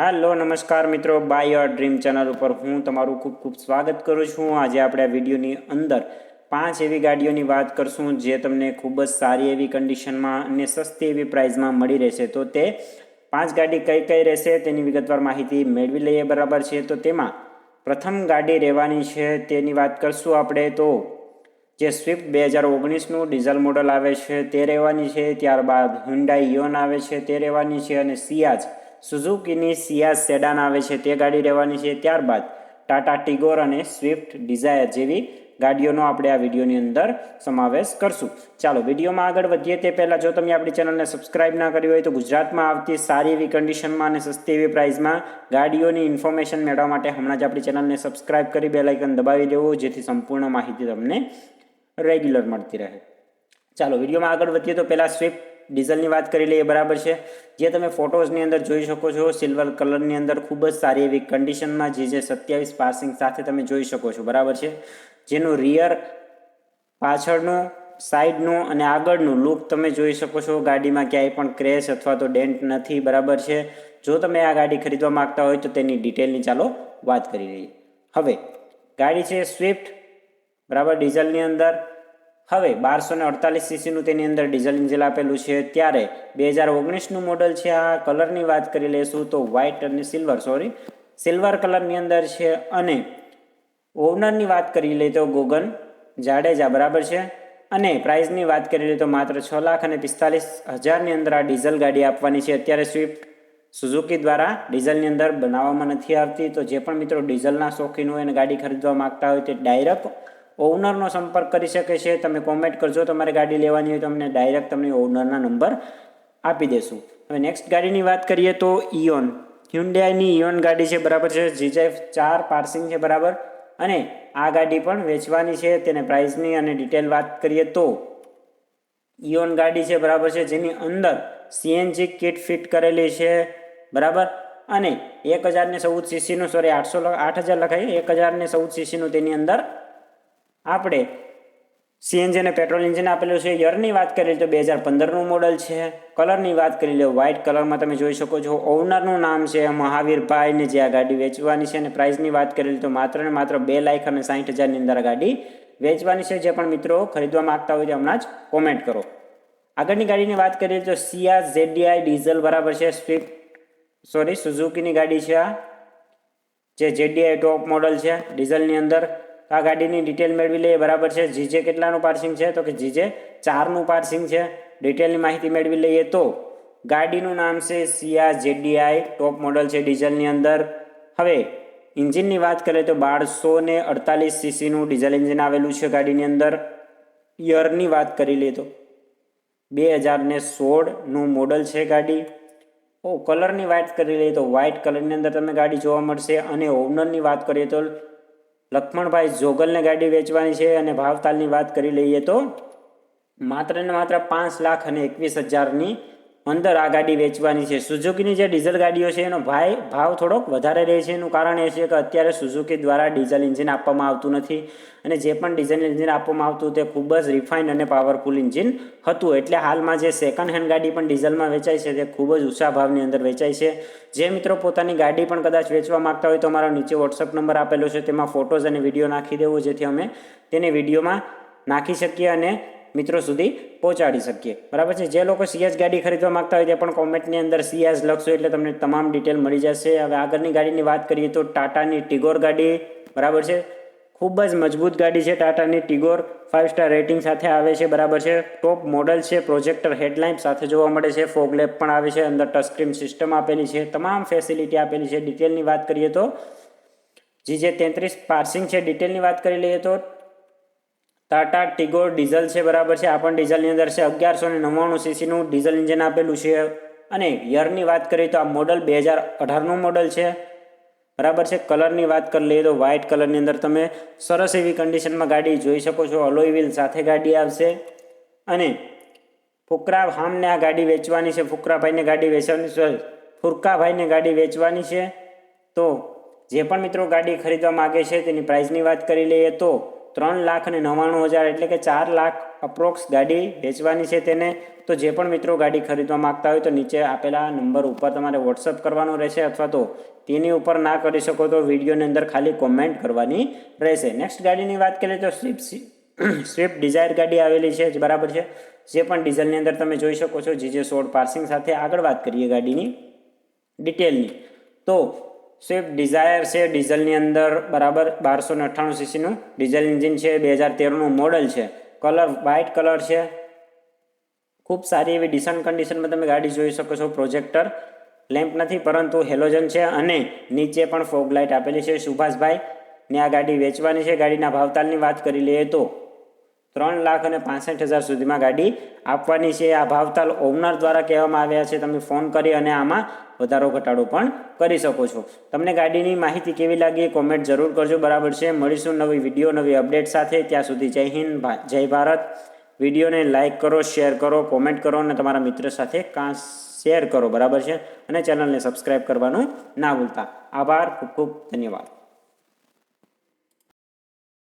હાલો, નમસ્કાર મિત્રો, by dream channel ઉપર હું તમારું ખૂબ ખૂબ સ્વાગત કરું છું. આજે આપણે આ વિડીયોની અંદર પાંચ એવી ગાડીઓની વાત કરશું જે તમને ખૂબ જ સારી એવી કન્ડિશનમાં અને સસ્તી એવી પ્રાઇઝમાં મળી રહેશે. તો તે પાંચ ગાડી કઈ કઈ રહેશે તેની વિગતવાર માહિતી મેળવી લઈએ, બરાબર છે? તો તેમાં પ્રથમ ગાડી રહેવાની છે, તેની વાત કરશું આપણે તો જે સ્વિફ્ટ બે હજાર ઓગણીસનું ડીઝલ મોડલ આવે છે તે રહેવાની છે, ત્યારબાદ હુન્ડાઈ યોન આવે છે તે રહેવાની છે અને સિયાજ સુઝુકીની સિયા સેડાન આવે છે તે ગાડી રહેવાની છે ત્યારબાદ ટાટા ટિગોર અને સ્વિફ્ટ ડિઝાયર જેવી ગાડીઓનો આપણે આ વિડીયોની અંદર સમાવેશ કરશું. ચાલો, વિડીયોમાં આગળ વધીએ તે પહેલાં જો તમે આપણી ચેનલને સબસ્ક્રાઇબ ના કરી હોય તો ગુજરાતમાં આવતી સારી એવી કન્ડિશનમાં અને સસ્તી એવી પ્રાઇસમાં ગાડીઓની ઇન્ફોર્મેશન મેળવવા માટે હમણાં જ આપણી ચેનલને સબસ્ક્રાઇબ કરી બે લાઇકન દબાવી દેવું, જેથી સંપૂર્ણ માહિતી તમને રેગ્યુલર મળતી રહે. ચાલો, વિડીયોમાં આગળ વધીએ તો પહેલાં સ્વિફ્ટ ડીઝલની વાત કરી લઈએ બરાબર છે. જે તમે ફોટોઝની અંદર જોઈ શકો છો, સિલ્વર કલરની અંદર ખૂબ જ સારી એવી કન્ડિશનમાં જે જે સત્યાવીસ પાસિંગ સાથે તમે જોઈ શકો છો, બરાબર છે. જેનું રિયર પાછળનું સાઈડનું અને આગળનું લુક તમે જોઈ શકો છો, ગાડીમાં ક્યાંય પણ ક્રેશ અથવા તો ડેન્ટ નથી, બરાબર છે. જો તમે આ ગાડી ખરીદવા માંગતા હોય તો તેની ડિટેલની ચાલો વાત કરી લઈએ. હવે, ગાડી છે સ્વિફ્ટ બરાબર ડીઝલની અંદર. હવે બારસો ને અડતાલીસ સીસીનું તેની અંદર ડીઝલ ઇન્જિન આપેલું છે. ત્યારે બે હજાર ઓગણીસનું મોડલ છે આ. કલરની વાત કરી લઈશું તો વ્હાઇટ અને સિલ્વર, સોરી. સિલ્વર કલરની અંદર છે અને ઓનરની વાત કરી લઈએ તો ગોગન જાડેજા, બરાબર છે? અને પ્રાઇઝની વાત કરી લઈએ તો માત્ર છ લાખ અને પિસ્તાલીસ હજારની અંદર આ ડીઝલ ગાડી આપવાની છે. અત્યારે સ્વિફ્ટ સુઝુકી દ્વારા ડીઝલની અંદર બનાવવામાં નથી આવતી. તો જે પણ મિત્રો ડીઝલના શોખીન હોય અને ગાડી ખરીદવા માગતા હોય તે ડાયરેક્ટ ઓનરનો સંપર્ક કરી શકે છે, તમે કોમેન્ટ કરજો, તમારે ગાડી લેવાની હોય તો અમને ડાયરેક્ટ તમને ઓનરના નંબર આપી દેશું. હવે નેક્સ્ટ ગાડીની વાત કરીએ તો ઇયોન હ્યુન્ડાઈની ઇયોન ગાડી છે, બરાબર છે જીજેફ ચાર પાર્સિંગ છે, બરાબર. અને આ ગાડી પણ વેચવાની છે, તેને પ્રાઇસની અને ડિટેલ વાત કરીએ તો ઇયોન ગાડી છે, બરાબર છે, જેની અંદર સીએનજી કિટ ફિટ કરેલી છે, બરાબર. અને એક હજારને ચૌદ સીસીનું સોરી આઠસો આઠ હજાર લખાય, એક હજારને ચૌદ સીસીનું તેની અંદર આપણે સીએનજી અને પેટ્રોલ ઇન્જિન આપેલું છે. યરની વાત કરીએ તો બે હજાર પંદરનું મોડલ છે. કલરની વાત કરી લે વ્હાઇટ કલરમાં તમે જોઈ શકો છો. ઓનરનું નામ છે મહાવીરભાઈને જે આ ગાડી વેચવાની છે અને પ્રાઇસની વાત કરી તો માત્ર ને માત્ર બે લાખ અને સાઠ હજારની અંદર આ ગાડી વેચવાની છે. જે પણ મિત્રો ખરીદવા માગતા હોય તો હમણાં જ કોમેન્ટ કરો. આગળની ગાડીની વાત કરીએ તો સિયા ઝેડીઆઈ ડીઝલ બરાબર છે. સ્વિફ્ટ સોરી સુઝુકીની ગાડી છે આ. જે જેડીઆઈ ટોપ મોડલ છે ડીઝલની અંદર. આ ગાડીની ડિટેલ મેળવી લઈએ. બરાબર છે? જીજે કેટલાનું પાર્સિંગ છે? તો કે જીજે ચારનું પાર્સિંગ છે. ડિટેલની માહિતી મેળવી લઈએ તો ગાડીનું નામ છે સિયા જેડીઆઈ ટોપ મોડલ છે ડીઝલની અંદર. હવે ઇન્જિનની વાત કરીએ તો બારસો ને અડતાલીસ સીસીનું ડીઝલ એન્જિન આવેલું છે ગાડીની અંદર. યરની વાત કરી લઈએ તો બે હજાર ને સોળનું મોડલ છે ગાડી. ઓ કલરની વાત કરી લઈએ તો વ્હાઇટ કલરની અંદર તમે ગાડી જોવા મળશે. અને ઓનરની વાત કરીએ તો લક્ષ્મણભાઈ જોગલને ગાડી વેચવાની છે અને ભાવતાલની વાત કરી લઈએ તો માત્ર ને માત્ર પાંચ લાખ અને એકવીસ હજારની અંદર આ ગાડી વેચવાની છે. સુઝુકીની જે ડીઝલ ગાડીઓ છે, એનો ભાઈ, ભાવ થોડોક વધારે રહે છે. એનું કારણ એ છે કે અત્યારે સુઝુકી દ્વારા ડીઝલ એન્જિન આપવામાં આવતું નથી અને જે પણ ડીઝલ એન્જિન આપવામાં આવતું તે ખૂબ જ રિફાઇન્ડ અને પાવરફુલ એન્જિન હતું. એટલે હાલમાં જે સેકન્ડ હેન્ડ ગાડી પણ ડીઝલમાં વેચાય છે, તે ખૂબ જ ઊંચા ભાવની અંદર વેચાય છે. જે મિત્રો પોતાની ગાડી પણ કદાચ વેચવા માગતા હોય તો અમારો નીચે વોટ્સઅપ નંબર આપેલો છે. તેમાં ફોટોઝ અને વીડિયો નાખી દેવો, જેથી અમે તેને વિડીયોમાં નાખી શકીએ અને મિત્રો સુધી પહોંચાડી શકીએ. બરાબર છે? જે લોકો સીએસ ગાડી ખરીદવા માંગતા હોય તે પણ કોમેન્ટની અંદર સીએસ લખશો એટલે તમને તમામ ડિટેલ મળી જશે. હવે આગળની ગાડીની વાત કરીએ તો ટાટાની ટિગોર ગાડી, બરાબર છે? ખૂબ જ મજબૂત ગાડી છે ટાટાની ટિગોર. ફાઇવ સ્ટાર રેટિંગ સાથે આવે છે, બરાબર છે? ટોપ મોડલ છે પ્રોજેક્ટર હેડલાઇન સાથે જોવા મળે છે. ફોગ લેપ પણ આવે છે, અંદર ટચસ્ક્રીન સિસ્ટમ આપેલી છે, તમામ ફેસિલિટી આપેલી છે. ડિટેલની વાત કરીએ તો, જે તેત્રીસ પાર્સિંગ છે ડિટેલની વાત કરી લઈએ તો ટાટા ટિગોર ડીઝલ છે, બરાબર છે. આ પણ ડીઝલની અંદર છે. અગિયારસો ને નવ્વાણું સીસીનું ડીઝલ ઇન્જિન આપેલું છે. અને યરની વાત કરીએ તો આ મોડલ બે હજાર અઢારનું મોડલ છે. બરાબર છે. કલરની વાત કરી લઈએ તો વ્હાઇટ કલરની અંદર તમે સરસ એવી કન્ડિશનમાં ગાડી જોઈ શકો છો. અલોય વ્હીલ સાથે ગાડી આવશે. અને ફુકરા હામને આ ગાડી વેચવાની છે. ફુકરાભાઈને ગાડી વેચવાની છે. ફુરકાભાઈને ગાડી વેચવાની છે. તો જે પણ મિત્રો ગાડી ખરીદવા માગે છે, તેની પ્રાઇસની વાત કરી લઈએ તો ત્રણ લાખ અને નવ્વાણું હજાર એટલે કે ચાર લાખ અપ્રોક્સ ગાડી વેચવાની છે તેને. તો જે પણ મિત્રો ગાડી ખરીદવા માગતા હોય તો નીચે આપેલા નંબર ઉપર તમારે વોટ્સઅપ કરવાનો રહેશે અથવા તો તેની ઉપર ના કરી શકો તો વિડીયોની અંદર ખાલી કોમેન્ટ કરવાની રહેશે. નેક્સ્ટ ગાડીની વાત કરીએ તો સ્વિફ્ટ સ્વિફ્ટ ડિઝાયર ગાડી આવેલી છે બરાબર છે. જે પણ ડીઝલની અંદર તમે જોઈ શકો છો, જે જે સોળ પાર્સિંગ સાથે આગળ વાત કરીએ ગાડીની ડિટેલની તો સ્વિફ્ટ ડિઝાયર છે, ડીઝલની અંદર બરાબર બારસો ને અઠ્ઠાણું સીસીનું ડીઝલ એન્જિન છે, બે હજાર તેરનું મોડલ છે. કલર વ્હાઇટ કલર છે. ખૂબ સારી એવી ડિસન્ટ કન્ડિશનમાં તમે ગાડી જોઈ શકો છો પ્રોજેક્ટર લેમ્પ નથી, પરંતુ હેલોજન છે અને નીચે પણ ફોગ લાઇટ આપેલી છે. સુભાષભાઈ, ને આ ગાડી વેચવાની છે. ગાડીના ભાવતાલની વાત કરી લઈએ તો ત્રણ લાખ અને પાસઠ હજાર સુધીમાં ગાડી આપવાની છે. આ ભાવતાલ ઓનર દ્વારા કહેવામાં આવ્યા છે. તમે ફોન કરી અને આમાં વધારો ઘટાડો પણ કરી શકો છો. તમને ગાડીની માહિતી કેવી લાગી કોમેન્ટ જરૂર કરજો. બરાબર છે. મળીશું નવી વીડિયો નવી અપડેટ સાથે. ત્યાં સુધી જય હિન્દ જય ભારત. વિડીયોને લાઇક કરો શેર કરો કોમેન્ટ કરો અને તમારા મિત્ર સાથે કાં શેર કરો. બરાબર છે? અને ચેનલને સબસ્ક્રાઈબ કરવાનું ના ભૂલતા. આભાર. ખૂબ ખૂબ ધન્યવાદ.